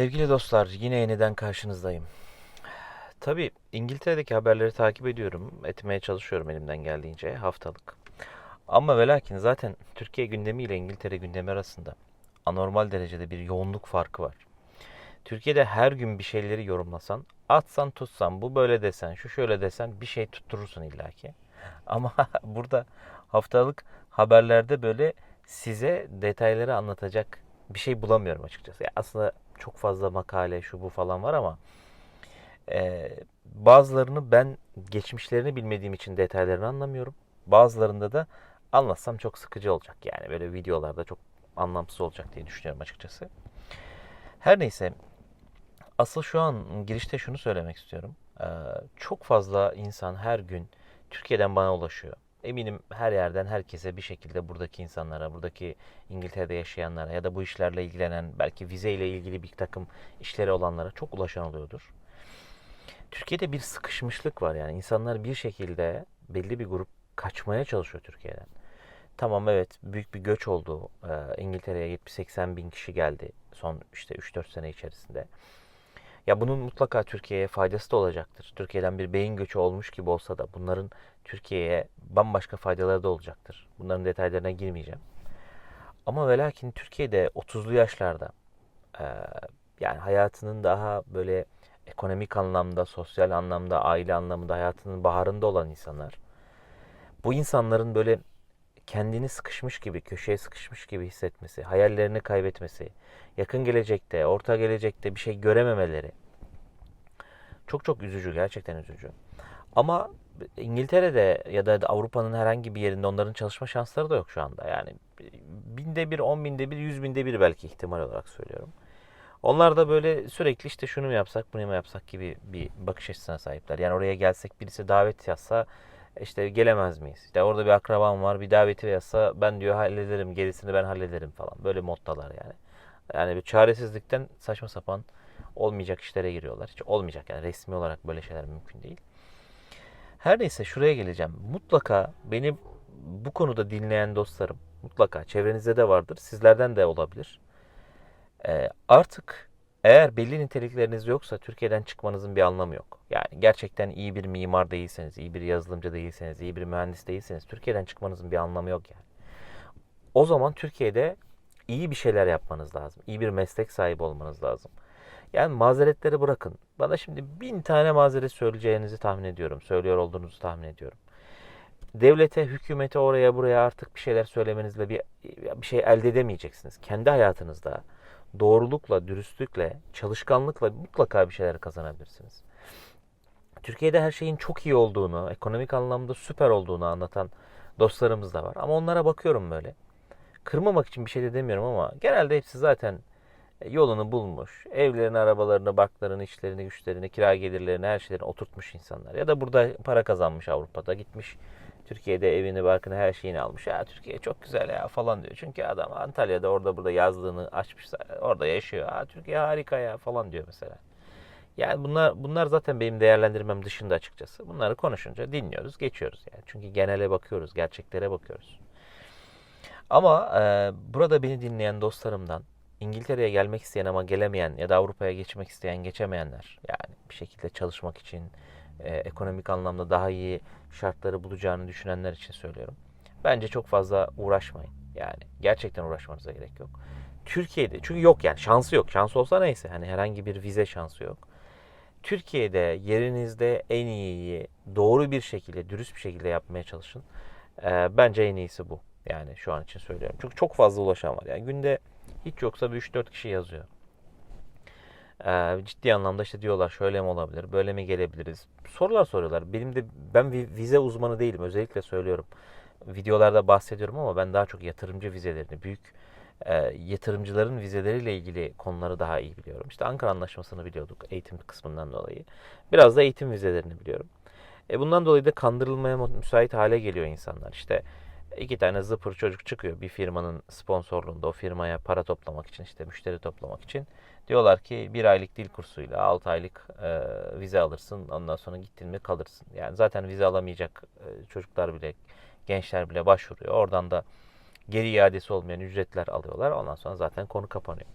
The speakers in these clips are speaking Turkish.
Sevgili dostlar, yine yeniden karşınızdayım. Tabii İngiltere'deki haberleri takip ediyorum, etmeye çalışıyorum elimden geldiğince haftalık. Ama ve lakin zaten Türkiye gündemi ile İngiltere gündemi arasında anormal derecede bir yoğunluk farkı var. Türkiye'de her gün bir şeyleri yorumlasan, atsan tutsan, bu böyle desen, şu şöyle desen bir şey tutturursun illaki. Ama burada haftalık haberlerde böyle size detayları anlatacak bir şey bulamıyorum açıkçası. Ya aslında çok fazla makale şu bu falan var ama e, bazılarını ben geçmişlerini bilmediğim için detaylarını anlamıyorum. Bazılarında da anlatsam çok sıkıcı olacak yani böyle videolarda çok anlamsız olacak diye düşünüyorum açıkçası. Her neyse asıl şu an girişte şunu söylemek istiyorum. Ee, çok fazla insan her gün Türkiye'den bana ulaşıyor. Eminim her yerden herkese bir şekilde buradaki insanlara, buradaki İngiltere'de yaşayanlara ya da bu işlerle ilgilenen belki vize ile ilgili bir takım işleri olanlara çok ulaşan oluyordur. Türkiye'de bir sıkışmışlık var yani insanlar bir şekilde belli bir grup kaçmaya çalışıyor Türkiye'den. Tamam evet büyük bir göç oldu. Ee, İngiltere'ye 70-80 bin kişi geldi son işte 3-4 sene içerisinde. Ya bunun mutlaka Türkiye'ye faydası da olacaktır. Türkiye'den bir beyin göçü olmuş gibi olsa da bunların Türkiye'ye bambaşka faydaları da olacaktır. Bunların detaylarına girmeyeceğim. Ama ve lakin Türkiye'de 30'lu yaşlarda yani hayatının daha böyle ekonomik anlamda, sosyal anlamda, aile anlamında hayatının baharında olan insanlar bu insanların böyle kendini sıkışmış gibi, köşeye sıkışmış gibi hissetmesi, hayallerini kaybetmesi, yakın gelecekte, orta gelecekte bir şey görememeleri çok çok üzücü, gerçekten üzücü. Ama İngiltere'de ya da Avrupa'nın herhangi bir yerinde onların çalışma şansları da yok şu anda. Yani binde bir, on binde bir, yüz binde bir belki ihtimal olarak söylüyorum. Onlar da böyle sürekli işte şunu mu yapsak, bunu mu yapsak gibi bir bakış açısına sahipler. Yani oraya gelsek birisi davet yazsa işte gelemez miyiz? İşte orada bir akrabam var bir daveti yazsa ben diyor hallederim gerisini ben hallederim falan. Böyle moddalar yani. Yani bir çaresizlikten saçma sapan olmayacak işlere giriyorlar. Hiç olmayacak yani resmi olarak böyle şeyler mümkün değil. Her neyse şuraya geleceğim. Mutlaka beni bu konuda dinleyen dostlarım mutlaka çevrenizde de vardır. Sizlerden de olabilir. Ee, artık eğer belli nitelikleriniz yoksa Türkiye'den çıkmanızın bir anlamı yok. Yani gerçekten iyi bir mimar değilseniz, iyi bir yazılımcı değilseniz, iyi bir mühendis değilseniz Türkiye'den çıkmanızın bir anlamı yok yani. O zaman Türkiye'de iyi bir şeyler yapmanız lazım. İyi bir meslek sahibi olmanız lazım. Yani mazeretleri bırakın. Bana şimdi bin tane mazeret söyleyeceğinizi tahmin ediyorum. Söylüyor olduğunuzu tahmin ediyorum. Devlete, hükümete oraya buraya artık bir şeyler söylemenizle bir, bir şey elde edemeyeceksiniz. Kendi hayatınızda doğrulukla, dürüstlükle, çalışkanlıkla mutlaka bir şeyler kazanabilirsiniz. Türkiye'de her şeyin çok iyi olduğunu, ekonomik anlamda süper olduğunu anlatan dostlarımız da var. Ama onlara bakıyorum böyle. Kırmamak için bir şey de demiyorum ama genelde hepsi zaten yolunu bulmuş. Evlerini, arabalarını, barklarını, işlerini, güçlerini, kira gelirlerini, her şeylerini oturtmuş insanlar. Ya da burada para kazanmış Avrupa'da. Gitmiş Türkiye'de evini, barkını, her şeyini almış. Ya Türkiye çok güzel ya falan diyor. Çünkü adam Antalya'da orada burada yazlığını açmış. Orada yaşıyor. Ha Türkiye harika ya falan diyor mesela. Yani bunlar bunlar zaten benim değerlendirmem dışında açıkçası. Bunları konuşunca dinliyoruz, geçiyoruz yani. Çünkü genele bakıyoruz, gerçeklere bakıyoruz. Ama e, burada beni dinleyen dostlarımdan İngiltere'ye gelmek isteyen ama gelemeyen ya da Avrupa'ya geçmek isteyen geçemeyenler yani bir şekilde çalışmak için e, ekonomik anlamda daha iyi şartları bulacağını düşünenler için söylüyorum. Bence çok fazla uğraşmayın. Yani gerçekten uğraşmanıza gerek yok. Türkiye'de çünkü yok yani şansı yok. Şansı olsa neyse hani herhangi bir vize şansı yok. Türkiye'de yerinizde en iyiyi doğru bir şekilde, dürüst bir şekilde yapmaya çalışın. Ee, bence en iyisi bu. Yani şu an için söylüyorum. Çünkü çok fazla ulaşan var. Yani günde hiç yoksa bir 3-4 kişi yazıyor. Ee, ciddi anlamda işte diyorlar şöyle mi olabilir, böyle mi gelebiliriz? Sorular soruyorlar. Benim de ben vize uzmanı değilim. Özellikle söylüyorum. Videolarda bahsediyorum ama ben daha çok yatırımcı vizelerini, büyük e, yatırımcıların vizeleriyle ilgili konuları daha iyi biliyorum. İşte Ankara Anlaşması'nı biliyorduk eğitim kısmından dolayı. Biraz da eğitim vizelerini biliyorum. E bundan dolayı da kandırılmaya müsait hale geliyor insanlar. İşte iki tane zıpır çocuk çıkıyor bir firmanın sponsorluğunda o firmaya para toplamak için işte müşteri toplamak için. Diyorlar ki bir aylık dil kursuyla 6 aylık e, vize alırsın ondan sonra gittin mi kalırsın. Yani zaten vize alamayacak e, çocuklar bile gençler bile başvuruyor. Oradan da geri iadesi olmayan ücretler alıyorlar. Ondan sonra zaten konu kapanıyor.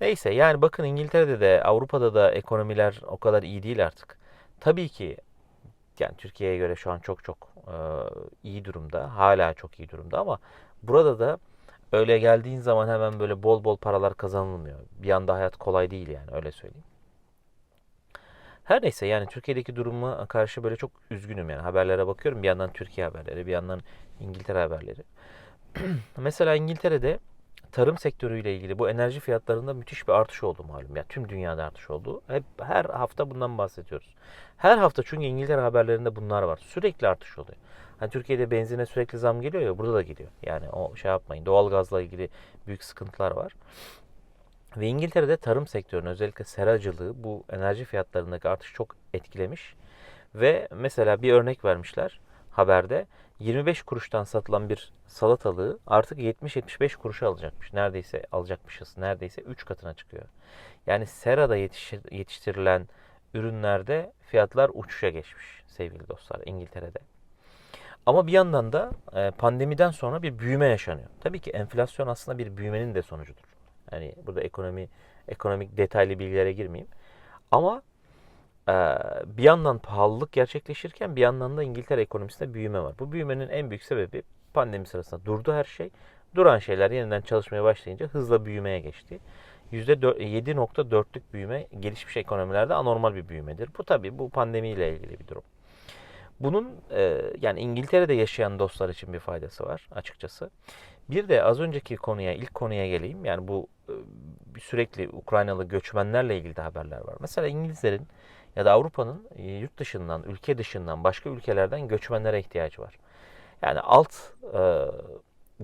Neyse yani bakın İngiltere'de de Avrupa'da da ekonomiler o kadar iyi değil artık. Tabii ki yani Türkiye'ye göre şu an çok çok e, iyi durumda. Hala çok iyi durumda ama burada da öyle geldiğin zaman hemen böyle bol bol paralar kazanılmıyor. Bir anda hayat kolay değil yani öyle söyleyeyim. Her neyse yani Türkiye'deki duruma karşı böyle çok üzgünüm yani haberlere bakıyorum. Bir yandan Türkiye haberleri, bir yandan İngiltere haberleri. Mesela İngiltere'de tarım sektörüyle ilgili bu enerji fiyatlarında müthiş bir artış oldu malum. Yani tüm dünyada artış oldu. Hep her hafta bundan bahsediyoruz. Her hafta çünkü İngiltere haberlerinde bunlar var. Sürekli artış oluyor. Hani Türkiye'de benzine sürekli zam geliyor ya burada da geliyor. Yani o şey yapmayın. Doğalgazla ilgili büyük sıkıntılar var. Ve İngiltere'de tarım sektörünün özellikle seracılığı bu enerji fiyatlarındaki artış çok etkilemiş. Ve mesela bir örnek vermişler haberde. 25 kuruştan satılan bir salatalığı artık 70-75 kuruşa alacakmış. Neredeyse alacakmışız. Neredeyse 3 katına çıkıyor. Yani serada yetişir, yetiştirilen ürünlerde fiyatlar uçuşa geçmiş sevgili dostlar İngiltere'de. Ama bir yandan da e, pandemiden sonra bir büyüme yaşanıyor. Tabii ki enflasyon aslında bir büyümenin de sonucudur. Yani burada ekonomi ekonomik detaylı bilgilere girmeyeyim. Ama bir yandan pahalılık gerçekleşirken bir yandan da İngiltere ekonomisinde büyüme var. Bu büyümenin en büyük sebebi pandemi sırasında durdu her şey. Duran şeyler yeniden çalışmaya başlayınca hızla büyümeye geçti. %7.4'lük büyüme gelişmiş ekonomilerde anormal bir büyümedir. Bu tabii bu pandemiyle ilgili bir durum. Bunun e, yani İngiltere'de yaşayan dostlar için bir faydası var açıkçası. Bir de az önceki konuya, ilk konuya geleyim. Yani bu e, sürekli Ukraynalı göçmenlerle ilgili de haberler var. Mesela İngilizlerin ya da Avrupa'nın e, yurt dışından, ülke dışından, başka ülkelerden göçmenlere ihtiyacı var. Yani alt e,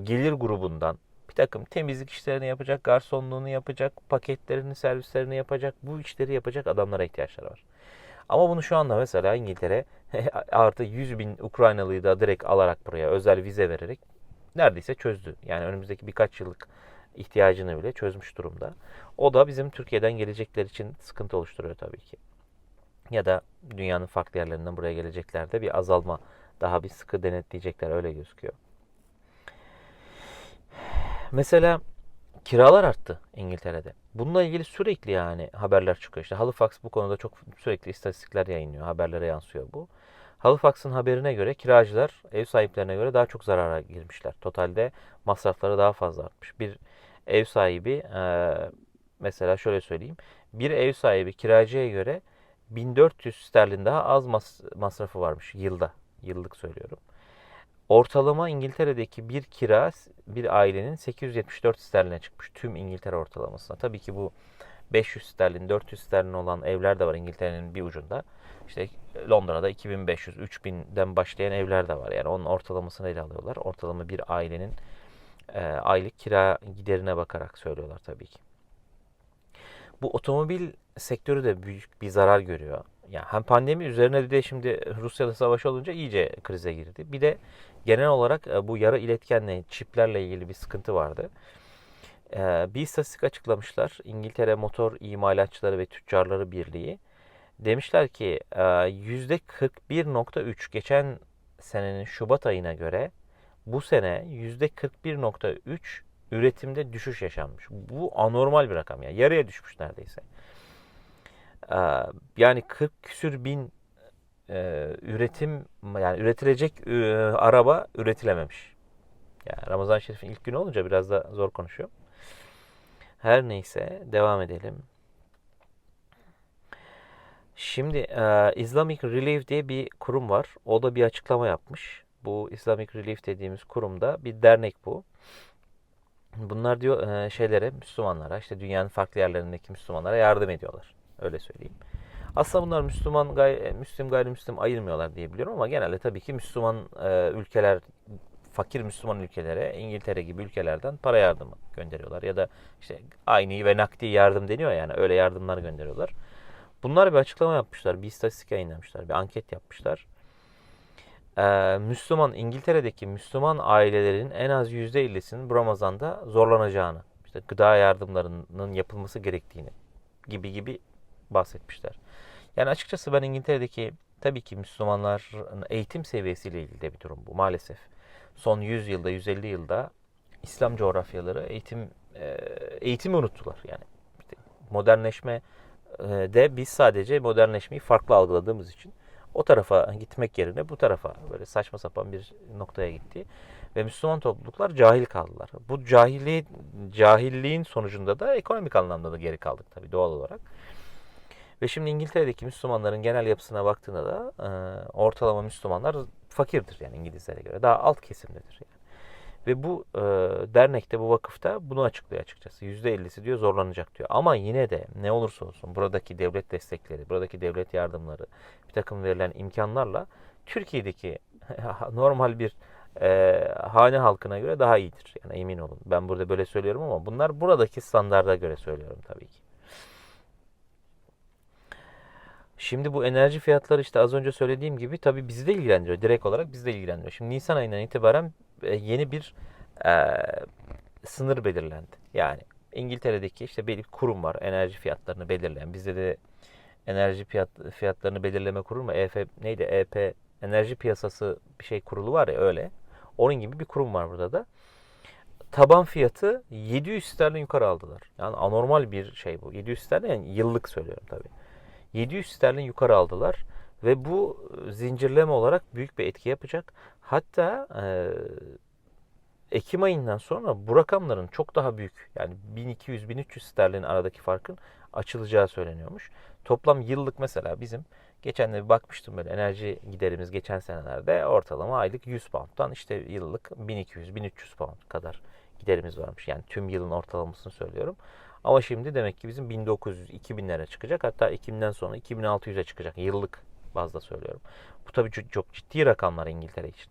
gelir grubundan bir takım temizlik işlerini yapacak, garsonluğunu yapacak, paketlerini, servislerini yapacak, bu işleri yapacak adamlara ihtiyaçları var. Ama bunu şu anda mesela İngiltere artı 100 bin Ukraynalıyı da direkt alarak buraya özel vize vererek neredeyse çözdü. Yani önümüzdeki birkaç yıllık ihtiyacını bile çözmüş durumda. O da bizim Türkiye'den gelecekler için sıkıntı oluşturuyor tabii ki. Ya da dünyanın farklı yerlerinden buraya geleceklerde bir azalma daha bir sıkı denetleyecekler öyle gözüküyor. Mesela kiralar arttı İngiltere'de. Bununla ilgili sürekli yani haberler çıkıyor. İşte Halifax bu konuda çok sürekli istatistikler yayınlıyor. Haberlere yansıyor bu. Halifax'ın haberine göre kiracılar ev sahiplerine göre daha çok zarara girmişler. Totalde masrafları daha fazla artmış. Bir ev sahibi mesela şöyle söyleyeyim. Bir ev sahibi kiracıya göre 1400 sterlin daha az masrafı varmış yılda. Yıllık söylüyorum. Ortalama İngiltere'deki bir kira bir ailenin 874 sterline çıkmış tüm İngiltere ortalamasına. Tabii ki bu 500 sterlin, 400 sterlin olan evler de var İngiltere'nin bir ucunda. İşte Londra'da 2500, 3000'den başlayan evler de var. Yani onun ortalamasını ele alıyorlar. Ortalama bir ailenin e, aylık kira giderine bakarak söylüyorlar tabii ki. Bu otomobil sektörü de büyük bir zarar görüyor. Yani hem pandemi üzerine de şimdi Rusya'da savaş olunca iyice krize girdi. Bir de genel olarak e, bu yarı iletkenle, çiplerle ilgili bir sıkıntı vardı. E, bir istatistik açıklamışlar. İngiltere Motor İmalatçıları ve Tüccarları Birliği. Demişler ki %41.3 e, geçen senenin Şubat ayına göre bu sene %41.3 üretimde düşüş yaşanmış. Bu anormal bir rakam yani. Yarıya düşmüş neredeyse. Yani 40 küsür bin e, üretim yani üretilecek e, araba üretilememiş. Yani Ramazan Şerif'in ilk günü olunca biraz da zor konuşuyor. Her neyse devam edelim. Şimdi e, Islamic Relief diye bir kurum var. O da bir açıklama yapmış. Bu Islamic Relief dediğimiz kurumda bir dernek bu. Bunlar diyor e, şeylere, Müslümanlara, işte dünyanın farklı yerlerindeki Müslümanlara yardım ediyorlar. Öyle söyleyeyim. Aslında bunlar Müslüman, gay Müslüm, gayrimüslim ayırmıyorlar diye biliyorum ama genelde tabii ki Müslüman e, ülkeler, fakir Müslüman ülkelere, İngiltere gibi ülkelerden para yardımı gönderiyorlar. Ya da işte aynı ve nakdi yardım deniyor yani öyle yardımlar gönderiyorlar. Bunlar bir açıklama yapmışlar, bir istatistik yayınlamışlar, bir anket yapmışlar. Ee, Müslüman, İngiltere'deki Müslüman ailelerin en az %50'sinin bu Ramazan'da zorlanacağını, işte gıda yardımlarının yapılması gerektiğini gibi gibi bahsetmişler. Yani açıkçası ben İngiltere'deki tabii ki Müslümanların eğitim seviyesiyle ilgili de bir durum bu maalesef. Son 100 yılda, 150 yılda İslam coğrafyaları eğitim e, eğitimi unuttular yani. İşte modernleşme e, de biz sadece modernleşmeyi farklı algıladığımız için o tarafa gitmek yerine bu tarafa böyle saçma sapan bir noktaya gitti. Ve Müslüman topluluklar cahil kaldılar. Bu cahilliği, cahilliğin sonucunda da ekonomik anlamda da geri kaldık tabii doğal olarak. Ve şimdi İngiltere'deki Müslümanların genel yapısına baktığında da e, ortalama Müslümanlar fakirdir yani İngilizlere göre. Daha alt kesimdedir yani. Ve bu e, dernekte, bu vakıfta bunu açıklıyor açıkçası. %50'si diyor zorlanacak diyor. Ama yine de ne olursa olsun buradaki devlet destekleri, buradaki devlet yardımları, bir takım verilen imkanlarla Türkiye'deki normal bir e, hane halkına göre daha iyidir. Yani emin olun. Ben burada böyle söylüyorum ama bunlar buradaki standarda göre söylüyorum tabii ki. Şimdi bu enerji fiyatları işte az önce söylediğim gibi tabii bizi de ilgilendiriyor. Direkt olarak bizi de ilgilendiriyor. Şimdi Nisan ayından itibaren e, yeni bir e, sınır belirlendi. Yani İngiltere'deki işte bir kurum var enerji fiyatlarını belirleyen. Bizde de enerji fiyat, fiyatlarını belirleme kurumu EF neydi? EP enerji piyasası bir şey kurulu var ya öyle. Onun gibi bir kurum var burada da. Taban fiyatı 700 sterlin yukarı aldılar. Yani anormal bir şey bu. 700 sterlin yani yıllık söylüyorum tabii. 700 sterlin yukarı aldılar ve bu zincirleme olarak büyük bir etki yapacak. Hatta e, Ekim ayından sonra bu rakamların çok daha büyük yani 1200-1300 sterlin aradaki farkın açılacağı söyleniyormuş. Toplam yıllık mesela bizim geçen de bakmıştım böyle enerji giderimiz geçen senelerde ortalama aylık 100 pound'dan işte yıllık 1200-1300 pound kadar giderimiz varmış. Yani tüm yılın ortalamasını söylüyorum. Ama şimdi demek ki bizim 1900-2000'lere çıkacak. Hatta 2000'den sonra 2600'e çıkacak. Yıllık bazda söylüyorum. Bu tabii çok ciddi rakamlar İngiltere için.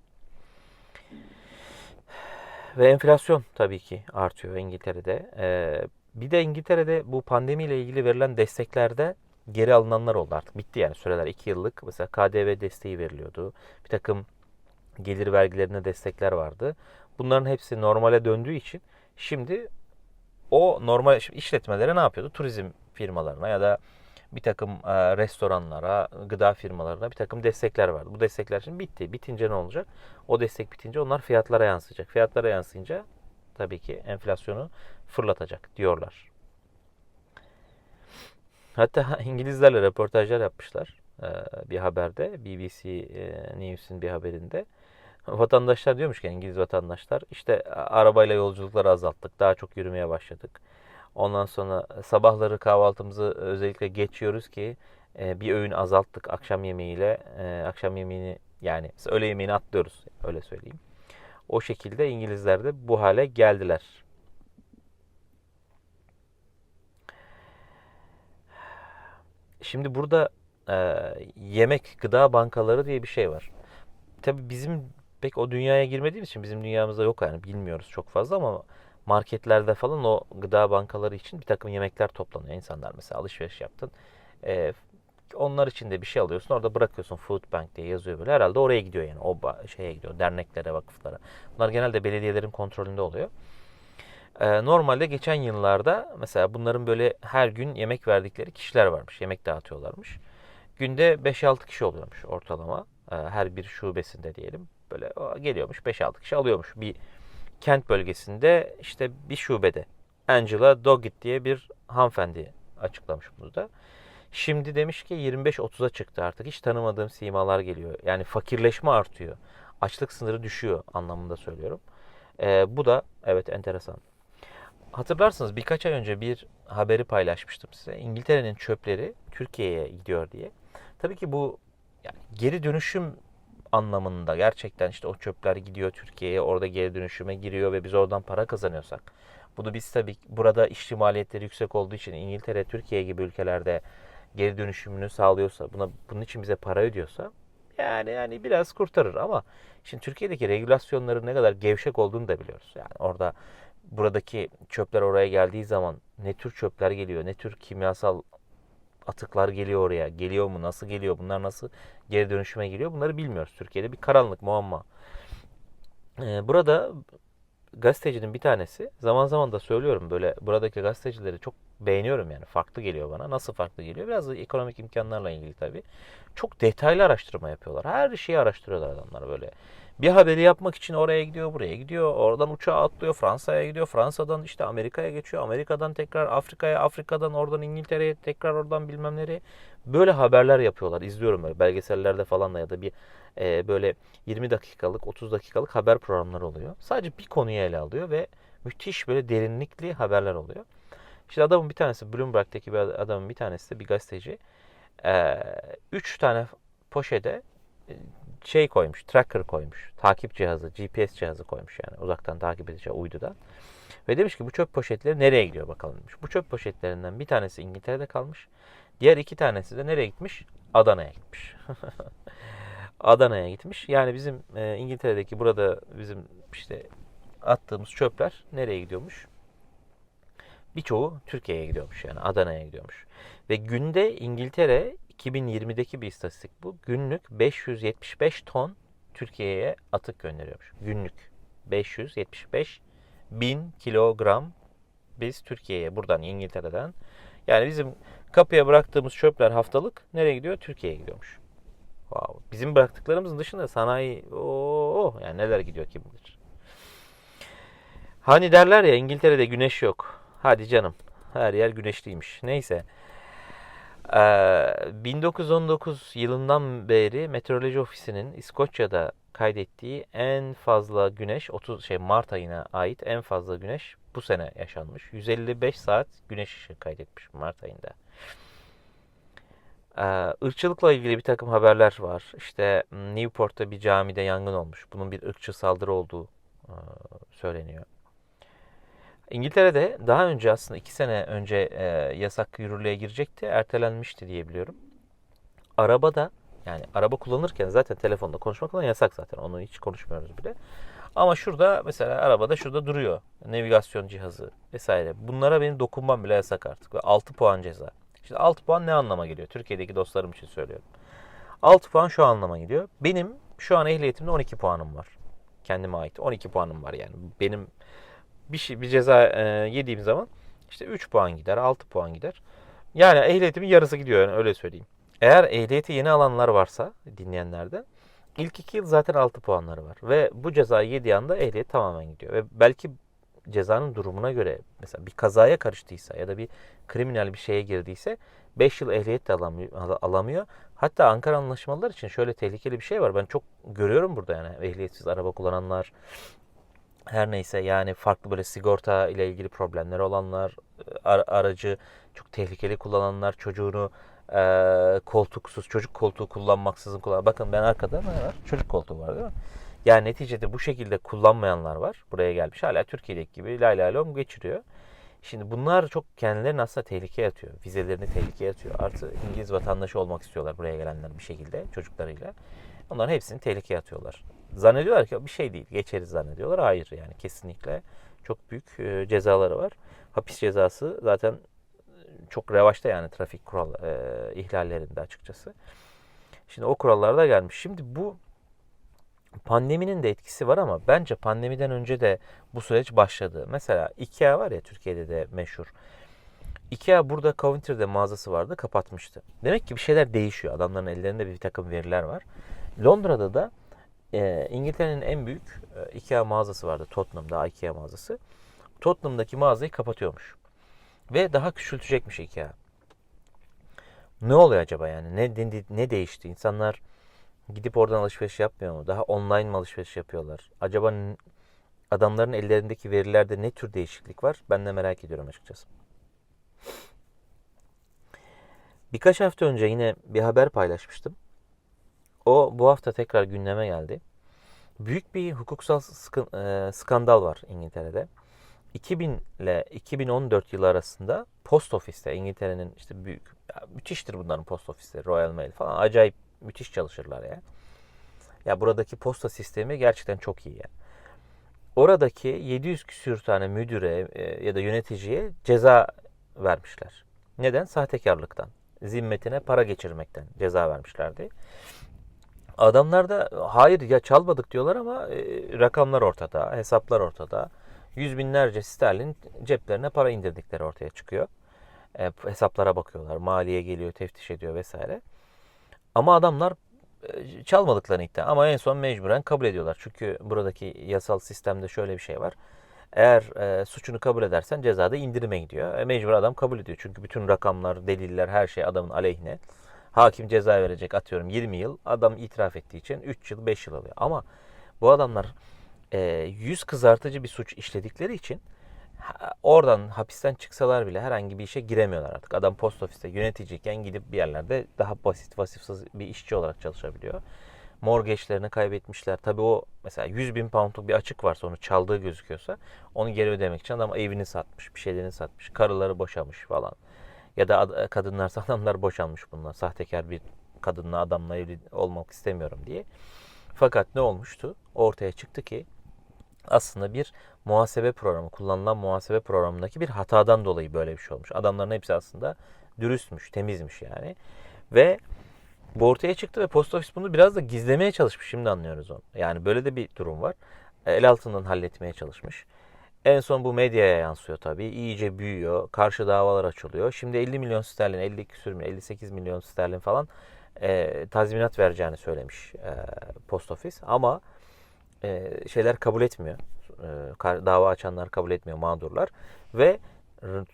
Ve enflasyon tabii ki artıyor İngiltere'de. Ee, bir de İngiltere'de bu pandemiyle ilgili verilen desteklerde geri alınanlar oldu artık. Bitti yani süreler 2 yıllık. Mesela KDV desteği veriliyordu. Bir takım gelir vergilerine destekler vardı. Bunların hepsi normale döndüğü için şimdi o normal işletmelere ne yapıyordu? Turizm firmalarına ya da bir takım e, restoranlara, gıda firmalarına bir takım destekler vardı. Bu destekler şimdi bitti. Bitince ne olacak? O destek bitince onlar fiyatlara yansıyacak. Fiyatlara yansıyınca tabii ki enflasyonu fırlatacak diyorlar. Hatta İngilizlerle röportajlar yapmışlar e, bir haberde. BBC e, News'in bir haberinde. Vatandaşlar diyormuş ki İngiliz vatandaşlar işte arabayla yolculukları azalttık. Daha çok yürümeye başladık. Ondan sonra sabahları kahvaltımızı özellikle geçiyoruz ki e, bir öğün azalttık akşam yemeğiyle. E, akşam yemeğini yani öğle yemeğini atlıyoruz öyle söyleyeyim. O şekilde İngilizler de bu hale geldiler. Şimdi burada e, yemek gıda bankaları diye bir şey var. Tabi bizim pek o dünyaya girmediğimiz için bizim dünyamızda yok yani bilmiyoruz çok fazla ama marketlerde falan o gıda bankaları için bir takım yemekler toplanıyor. İnsanlar mesela alışveriş yaptın. Ee, onlar için de bir şey alıyorsun. Orada bırakıyorsun Food Bank diye yazıyor böyle. Herhalde oraya gidiyor yani. O şeye gidiyor. Derneklere, vakıflara. Bunlar genelde belediyelerin kontrolünde oluyor. Ee, normalde geçen yıllarda mesela bunların böyle her gün yemek verdikleri kişiler varmış. Yemek dağıtıyorlarmış. Günde 5-6 kişi oluyormuş ortalama. Ee, her bir şubesinde diyelim. Böyle geliyormuş 5-6 kişi alıyormuş. Bir kent bölgesinde işte bir şubede Angela Doggett diye bir hanımefendi açıklamış bunu da. Şimdi demiş ki 25-30'a çıktı artık. Hiç tanımadığım simalar geliyor. Yani fakirleşme artıyor. Açlık sınırı düşüyor anlamında söylüyorum. Ee, bu da evet enteresan. Hatırlarsınız birkaç ay önce bir haberi paylaşmıştım size. İngiltere'nin çöpleri Türkiye'ye gidiyor diye. Tabii ki bu yani geri dönüşüm anlamında gerçekten işte o çöpler gidiyor Türkiye'ye orada geri dönüşüme giriyor ve biz oradan para kazanıyorsak bunu biz tabii burada işçi maliyetleri yüksek olduğu için İngiltere, Türkiye gibi ülkelerde geri dönüşümünü sağlıyorsa buna bunun için bize para ödüyorsa yani yani biraz kurtarır ama şimdi Türkiye'deki regülasyonların ne kadar gevşek olduğunu da biliyoruz. Yani orada buradaki çöpler oraya geldiği zaman ne tür çöpler geliyor, ne tür kimyasal atıklar geliyor oraya. Geliyor mu? Nasıl geliyor? Bunlar nasıl geri dönüşüme geliyor? Bunları bilmiyoruz. Türkiye'de bir karanlık muamma. Ee, burada gazetecinin bir tanesi zaman zaman da söylüyorum böyle buradaki gazetecileri çok beğeniyorum yani farklı geliyor bana. Nasıl farklı geliyor? Biraz da ekonomik imkanlarla ilgili tabii. Çok detaylı araştırma yapıyorlar. Her şeyi araştırıyorlar adamlar böyle. Bir haberi yapmak için oraya gidiyor, buraya gidiyor. Oradan uçağa atlıyor, Fransa'ya gidiyor. Fransa'dan işte Amerika'ya geçiyor. Amerika'dan tekrar Afrika'ya, Afrika'dan oradan İngiltere'ye, tekrar oradan bilmem nereye. Böyle haberler yapıyorlar. İzliyorum böyle belgesellerde falan da ya da bir e, böyle 20 dakikalık, 30 dakikalık haber programları oluyor. Sadece bir konuyu ele alıyor ve müthiş böyle derinlikli haberler oluyor. İşte adamın bir tanesi Bloomberg'deki bir adamın bir tanesi de bir gazeteci. e, üç tane poşete e, şey koymuş, tracker koymuş. Takip cihazı, GPS cihazı koymuş yani. Uzaktan takip edeceği uyduda. Ve demiş ki bu çöp poşetleri nereye gidiyor bakalım demiş. Bu çöp poşetlerinden bir tanesi İngiltere'de kalmış. Diğer iki tanesi de nereye gitmiş? Adana'ya gitmiş. Adana'ya gitmiş. Yani bizim e, İngiltere'deki burada bizim işte attığımız çöpler nereye gidiyormuş? Birçoğu Türkiye'ye gidiyormuş yani Adana'ya gidiyormuş. Ve günde İngiltere 2020'deki bir istatistik bu. Günlük 575 ton Türkiye'ye atık gönderiyormuş. Günlük 575 bin kilogram biz Türkiye'ye buradan İngiltere'den yani bizim kapıya bıraktığımız çöpler haftalık nereye gidiyor? Türkiye'ye gidiyormuş. Wow. Bizim bıraktıklarımızın dışında sanayi o yani neler gidiyor kim bilir. Hani derler ya İngiltere'de güneş yok. Hadi canım. Her yer güneşliymiş. Neyse. Ee, 1919 yılından beri Meteoroloji Ofisi'nin İskoçya'da kaydettiği en fazla güneş 30 şey Mart ayına ait en fazla güneş bu sene yaşanmış. 155 saat güneş ışığı kaydetmiş Mart ayında. Ee, ilgili bir takım haberler var. İşte Newport'ta bir camide yangın olmuş. Bunun bir ırkçı saldırı olduğu e, söyleniyor. İngiltere'de daha önce aslında iki sene önce e, yasak yürürlüğe girecekti. Ertelenmişti diye biliyorum. Arabada yani araba kullanırken zaten telefonda konuşmak falan yasak zaten. Onu hiç konuşmuyoruz bile. Ama şurada mesela arabada şurada duruyor. Navigasyon cihazı vesaire. Bunlara benim dokunmam bile yasak artık. Ve 6 puan ceza. Şimdi 6 puan ne anlama geliyor? Türkiye'deki dostlarım için söylüyorum. 6 puan şu anlama gidiyor. Benim şu an ehliyetimde 12 puanım var. Kendime ait 12 puanım var yani. Benim bir şey bir ceza e, yediğim zaman işte 3 puan gider, 6 puan gider. Yani ehliyetimin yarısı gidiyor yani öyle söyleyeyim. Eğer ehliyeti yeni alanlar varsa dinleyenlerde ilk 2 yıl zaten 6 puanları var. Ve bu cezayı yediği anda ehliyet tamamen gidiyor. Ve belki cezanın durumuna göre mesela bir kazaya karıştıysa ya da bir kriminal bir şeye girdiyse 5 yıl ehliyet de alamıyor. Hatta Ankara anlaşmalar için şöyle tehlikeli bir şey var. Ben çok görüyorum burada yani ehliyetsiz araba kullananlar, her neyse yani farklı böyle sigorta ile ilgili problemleri olanlar, aracı çok tehlikeli kullananlar, çocuğunu e, koltuksuz, çocuk koltuğu kullanmaksızın kullan. Bakın ben arkada ne var? Çocuk koltuğu var değil mi? Yani neticede bu şekilde kullanmayanlar var. Buraya gelmiş hala Türkiye'deki gibi lay lay lom geçiriyor. Şimdi bunlar çok kendilerini aslında tehlikeye atıyor. Vizelerini tehlikeye atıyor. Artı İngiliz vatandaşı olmak istiyorlar buraya gelenler bir şekilde çocuklarıyla. Onların hepsini tehlikeye atıyorlar. Zannediyorlar ki bir şey değil. Geçeriz zannediyorlar. Hayır yani kesinlikle çok büyük e, cezaları var. Hapis cezası zaten çok revaçta yani trafik kural e, ihlallerinde açıkçası. Şimdi o kurallar da gelmiş. Şimdi bu pandeminin de etkisi var ama bence pandemiden önce de bu süreç başladı. Mesela IKEA var ya Türkiye'de de meşhur. IKEA burada Coventry'de mağazası vardı kapatmıştı. Demek ki bir şeyler değişiyor. Adamların ellerinde bir takım veriler var. Londra'da da e, İngiltere'nin en büyük e, IKEA mağazası vardı. Tottenham'da IKEA mağazası. Tottenham'daki mağazayı kapatıyormuş. Ve daha küçültecekmiş IKEA. Ne oluyor acaba yani? Ne, ne, değişti? İnsanlar gidip oradan alışveriş yapmıyor mu? Daha online mi alışveriş yapıyorlar? Acaba adamların ellerindeki verilerde ne tür değişiklik var? Ben de merak ediyorum açıkçası. Birkaç hafta önce yine bir haber paylaşmıştım. O bu hafta tekrar gündeme geldi. Büyük bir hukuksal e, skandal var İngiltere'de. 2000 ile 2014 yılı arasında post ofiste İngiltere'nin işte büyük ya müthiştir bunların post ofisleri Royal Mail falan acayip müthiş çalışırlar ya. Ya buradaki posta sistemi gerçekten çok iyi ya. Oradaki 700 küsür tane müdüre e, ya da yöneticiye ceza vermişler. Neden? Sahtekarlıktan. Zimmetine para geçirmekten ceza vermişlerdi. Adamlar da hayır ya çalmadık diyorlar ama e, rakamlar ortada, hesaplar ortada. Yüz binlerce sterlin ceplerine para indirdikleri ortaya çıkıyor. E, hesaplara bakıyorlar, maliye geliyor, teftiş ediyor vesaire. Ama adamlar e, çalmadıklarını iddia ama en son mecburen kabul ediyorlar. Çünkü buradaki yasal sistemde şöyle bir şey var. Eğer e, suçunu kabul edersen cezada indirime gidiyor. E, mecbur adam kabul ediyor. Çünkü bütün rakamlar, deliller, her şey adamın aleyhine. Hakim ceza verecek atıyorum 20 yıl. Adam itiraf ettiği için 3 yıl 5 yıl alıyor. Ama bu adamlar e, yüz kızartıcı bir suç işledikleri için oradan hapisten çıksalar bile herhangi bir işe giremiyorlar artık. Adam post ofiste yöneticiyken gidip bir yerlerde daha basit vasıfsız bir işçi olarak çalışabiliyor. Mortgage'lerini kaybetmişler. Tabi o mesela 100 bin poundluk bir açık varsa onu çaldığı gözüküyorsa onu geri ödemek için adam evini satmış, bir şeylerini satmış, karıları boşamış falan. Ya da kadınlarsa adamlar boşanmış bunlar. Sahtekar bir kadınla adamla evli olmak istemiyorum diye. Fakat ne olmuştu? Ortaya çıktı ki aslında bir muhasebe programı, kullanılan muhasebe programındaki bir hatadan dolayı böyle bir şey olmuş. Adamların hepsi aslında dürüstmüş, temizmiş yani. Ve bu ortaya çıktı ve Post Office bunu biraz da gizlemeye çalışmış. Şimdi anlıyoruz onu. Yani böyle de bir durum var. El altından halletmeye çalışmış. En son bu medyaya yansıyor tabii. İyice büyüyor. Karşı davalar açılıyor. Şimdi 50 milyon sterlin, 50 küsür 58 milyon sterlin falan e, tazminat vereceğini söylemiş e, Post Office. Ama e, şeyler kabul etmiyor. E, dava açanlar kabul etmiyor mağdurlar. Ve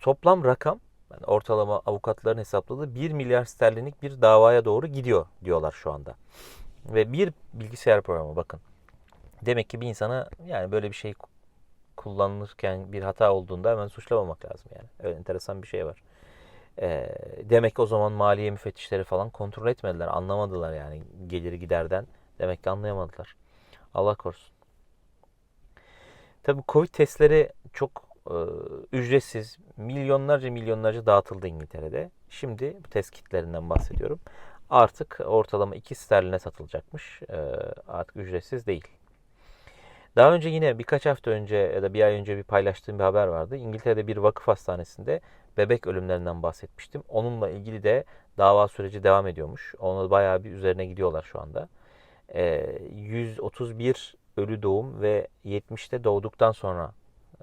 toplam rakam yani ortalama avukatların hesapladığı 1 milyar sterlinlik bir davaya doğru gidiyor diyorlar şu anda. Ve bir bilgisayar programı bakın. Demek ki bir insana yani böyle bir şey kullanılırken bir hata olduğunda hemen suçlamamak lazım yani. Öyle enteresan bir şey var. E, demek ki o zaman maliye müfettişleri falan kontrol etmediler. Anlamadılar yani geliri giderden. Demek ki anlayamadılar. Allah korusun. Tabii Covid testleri çok e, ücretsiz, milyonlarca milyonlarca dağıtıldı İngiltere'de. Şimdi bu test kitlerinden bahsediyorum. Artık ortalama 2 sterline satılacakmış. E, artık ücretsiz değil. Daha önce yine birkaç hafta önce ya da bir ay önce bir paylaştığım bir haber vardı. İngiltere'de bir vakıf hastanesinde bebek ölümlerinden bahsetmiştim. Onunla ilgili de dava süreci devam ediyormuş. Onu bayağı bir üzerine gidiyorlar şu anda. 131 ee, ölü doğum ve 70'te doğduktan sonra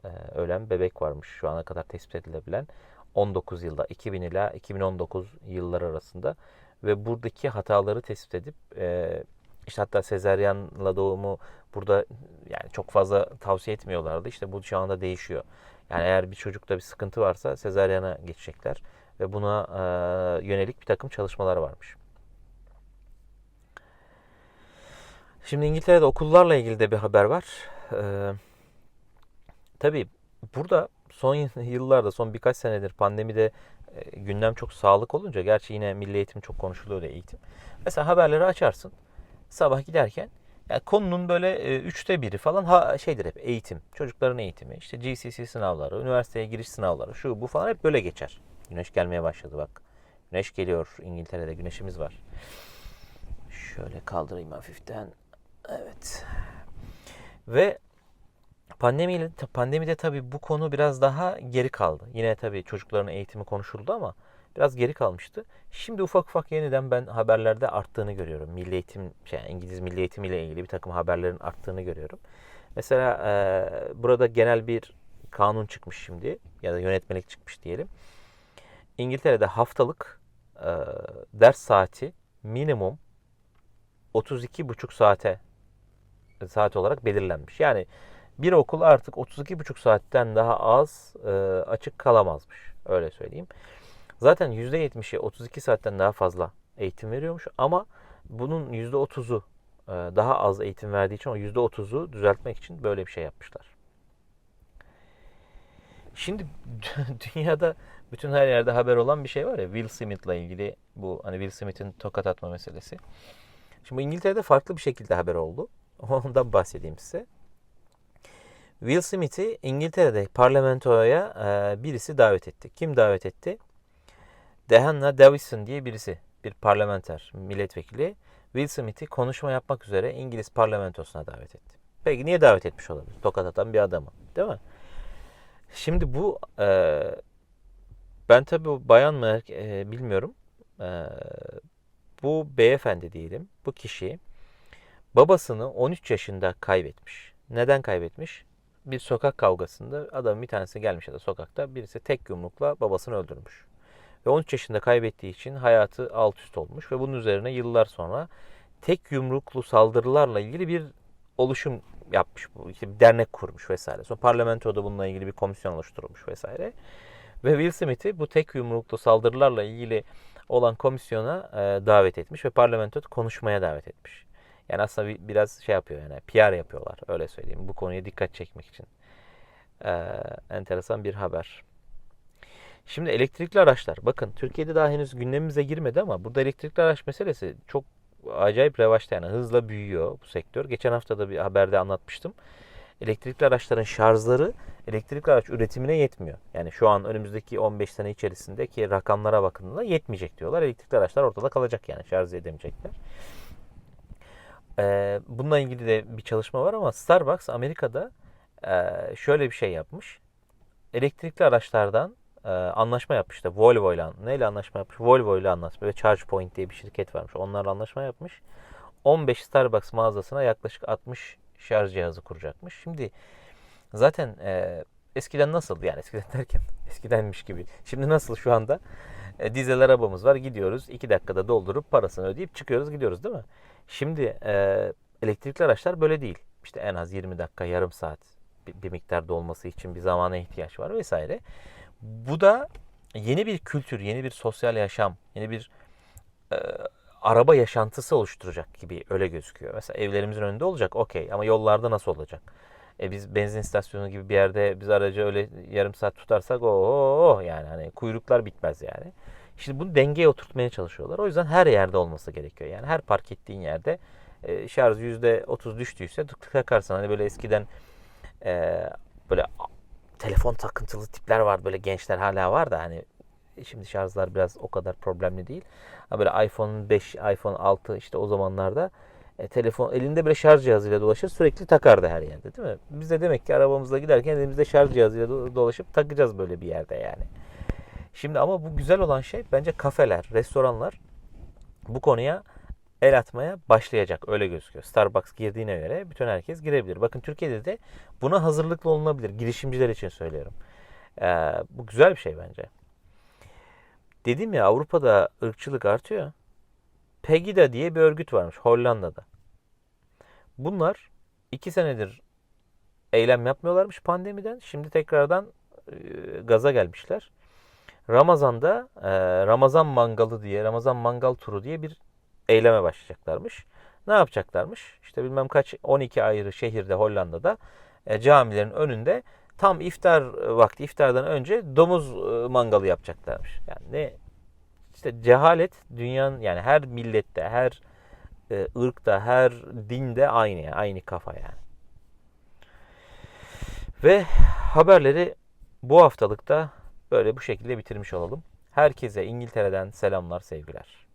e, ölen bebek varmış şu ana kadar tespit edilebilen 19 yılda 2000 ila 2019 yıllar arasında ve buradaki hataları tespit edip e, işte hatta sezaryenla doğumu burada yani çok fazla tavsiye etmiyorlardı. İşte bu şu anda değişiyor. Yani eğer bir çocukta bir sıkıntı varsa sezaryana geçecekler ve buna e, yönelik bir takım çalışmalar varmış. Şimdi İngiltere'de okullarla ilgili de bir haber var. Ee, tabii burada son yıllarda, son birkaç senedir pandemide e, gündem çok sağlık olunca, gerçi yine milli eğitim çok konuşuluyor da eğitim. Mesela haberleri açarsın, sabah giderken yani konunun böyle e, üçte biri falan ha, şeydir hep eğitim. Çocukların eğitimi, işte GCSE sınavları, üniversiteye giriş sınavları, şu bu falan hep böyle geçer. Güneş gelmeye başladı bak. Güneş geliyor İngiltere'de güneşimiz var. Şöyle kaldırayım hafiften. Evet. Ve pandemiyle pandemide tabii bu konu biraz daha geri kaldı. Yine tabii çocukların eğitimi konuşuldu ama biraz geri kalmıştı. Şimdi ufak ufak yeniden ben haberlerde arttığını görüyorum. Milli eğitim, şey, İngiliz milli eğitim ile ilgili bir takım haberlerin arttığını görüyorum. Mesela e, burada genel bir kanun çıkmış şimdi ya da yönetmelik çıkmış diyelim. İngiltere'de haftalık e, ders saati minimum 32,5 saate saat olarak belirlenmiş. Yani bir okul artık 32,5 saatten daha az e, açık kalamazmış. Öyle söyleyeyim. Zaten %70'i 32 saatten daha fazla eğitim veriyormuş ama bunun %30'u e, daha az eğitim verdiği için o %30'u düzeltmek için böyle bir şey yapmışlar. Şimdi dünyada bütün her yerde haber olan bir şey var ya Will Smith'la ilgili bu hani Will Smith'in tokat atma meselesi. Şimdi İngiltere'de farklı bir şekilde haber oldu. Ondan bahsedeyim size. Will Smith'i İngiltere'de parlamentoya e, birisi davet etti. Kim davet etti? Dehanna Davison diye birisi. Bir parlamenter, milletvekili. Will Smith'i konuşma yapmak üzere İngiliz parlamentosuna davet etti. Peki niye davet etmiş olabilir? Tokat atan bir adamı. Değil mi? Şimdi bu e, ben tabii bayan mı e, bilmiyorum. E, bu beyefendi diyelim. Bu kişi babasını 13 yaşında kaybetmiş. Neden kaybetmiş? Bir sokak kavgasında adam bir tanesi gelmiş ya da sokakta birisi tek yumrukla babasını öldürmüş. Ve 13 yaşında kaybettiği için hayatı alt üst olmuş ve bunun üzerine yıllar sonra tek yumruklu saldırılarla ilgili bir oluşum yapmış. İşte bir dernek kurmuş vesaire. Sonra parlamentoda bununla ilgili bir komisyon oluşturulmuş vesaire. Ve Will Smith'i bu tek yumruklu saldırılarla ilgili olan komisyona e, davet etmiş ve parlamentoda konuşmaya davet etmiş. Yani aslında bir, biraz şey yapıyor yani PR yapıyorlar öyle söyleyeyim bu konuya dikkat çekmek için. E, enteresan bir haber. Şimdi elektrikli araçlar. Bakın Türkiye'de daha henüz gündemimize girmedi ama burada elektrikli araç meselesi çok acayip revaçta yani hızla büyüyor bu sektör. Geçen hafta da bir haberde anlatmıştım. Elektrikli araçların şarjları elektrikli araç üretimine yetmiyor. Yani şu an önümüzdeki 15 sene içerisindeki rakamlara bakıldığında yetmeyecek diyorlar. Elektrikli araçlar ortada kalacak yani şarj edemeyecekler. Ee, bununla ilgili de bir çalışma var ama Starbucks Amerika'da e, şöyle bir şey yapmış. Elektrikli araçlardan e, anlaşma yapmıştı. Volvo ile neyle anlaşma yapmış? Volvo ile anlaşma ve ChargePoint diye bir şirket varmış. Onlarla anlaşma yapmış. 15 Starbucks mağazasına yaklaşık 60 şarj cihazı kuracakmış. Şimdi zaten e, eskiden nasıl yani eskiden derken eskidenmiş gibi. Şimdi nasıl şu anda e, dizel arabamız var gidiyoruz 2 dakikada doldurup parasını ödeyip çıkıyoruz gidiyoruz değil mi? Şimdi e, elektrikli araçlar böyle değil. İşte en az 20 dakika yarım saat bir, bir miktar dolması için bir zamana ihtiyaç var vesaire. Bu da yeni bir kültür, yeni bir sosyal yaşam, yeni bir e, araba yaşantısı oluşturacak gibi öyle gözüküyor. Mesela evlerimizin önünde olacak okey ama yollarda nasıl olacak? E biz benzin istasyonu gibi bir yerde biz aracı öyle yarım saat tutarsak o yani hani kuyruklar bitmez yani. Şimdi bunu dengeye oturtmaya çalışıyorlar. O yüzden her yerde olması gerekiyor. Yani her park ettiğin yerde e, şarj %30 düştüyse takarsın. Hani böyle eskiden e, böyle telefon takıntılı tipler var böyle gençler hala var da hani şimdi şarjlar biraz o kadar problemli değil. Ama böyle iPhone 5, iPhone 6 işte o zamanlarda e, telefon elinde böyle şarj cihazıyla dolaşır sürekli takardı her yerde değil mi? Biz de demek ki arabamızla giderken elimizde şarj cihazıyla do- dolaşıp takacağız böyle bir yerde yani. Şimdi ama bu güzel olan şey bence kafeler, restoranlar bu konuya el atmaya başlayacak öyle gözüküyor. Starbucks girdiğine göre bütün herkes girebilir. Bakın Türkiye'de de buna hazırlıklı olunabilir. Girişimciler için söylüyorum. Ee, bu güzel bir şey bence. Dedim ya Avrupa'da ırkçılık artıyor. Pegida diye bir örgüt varmış Hollanda'da. Bunlar iki senedir eylem yapmıyorlarmış pandemiden. Şimdi tekrardan e, gaza gelmişler. Ramazan'da e, Ramazan mangalı diye, Ramazan mangal turu diye bir eyleme başlayacaklarmış. Ne yapacaklarmış? İşte bilmem kaç 12 ayrı şehirde Hollanda'da e, camilerin önünde tam iftar vakti iftardan önce domuz e, mangalı yapacaklarmış. Yani ne işte cehalet dünyanın yani her millette, her e, ırkta, her dinde aynı yani, aynı kafa yani. Ve haberleri bu haftalıkta böyle bu şekilde bitirmiş olalım. Herkese İngiltere'den selamlar, sevgiler.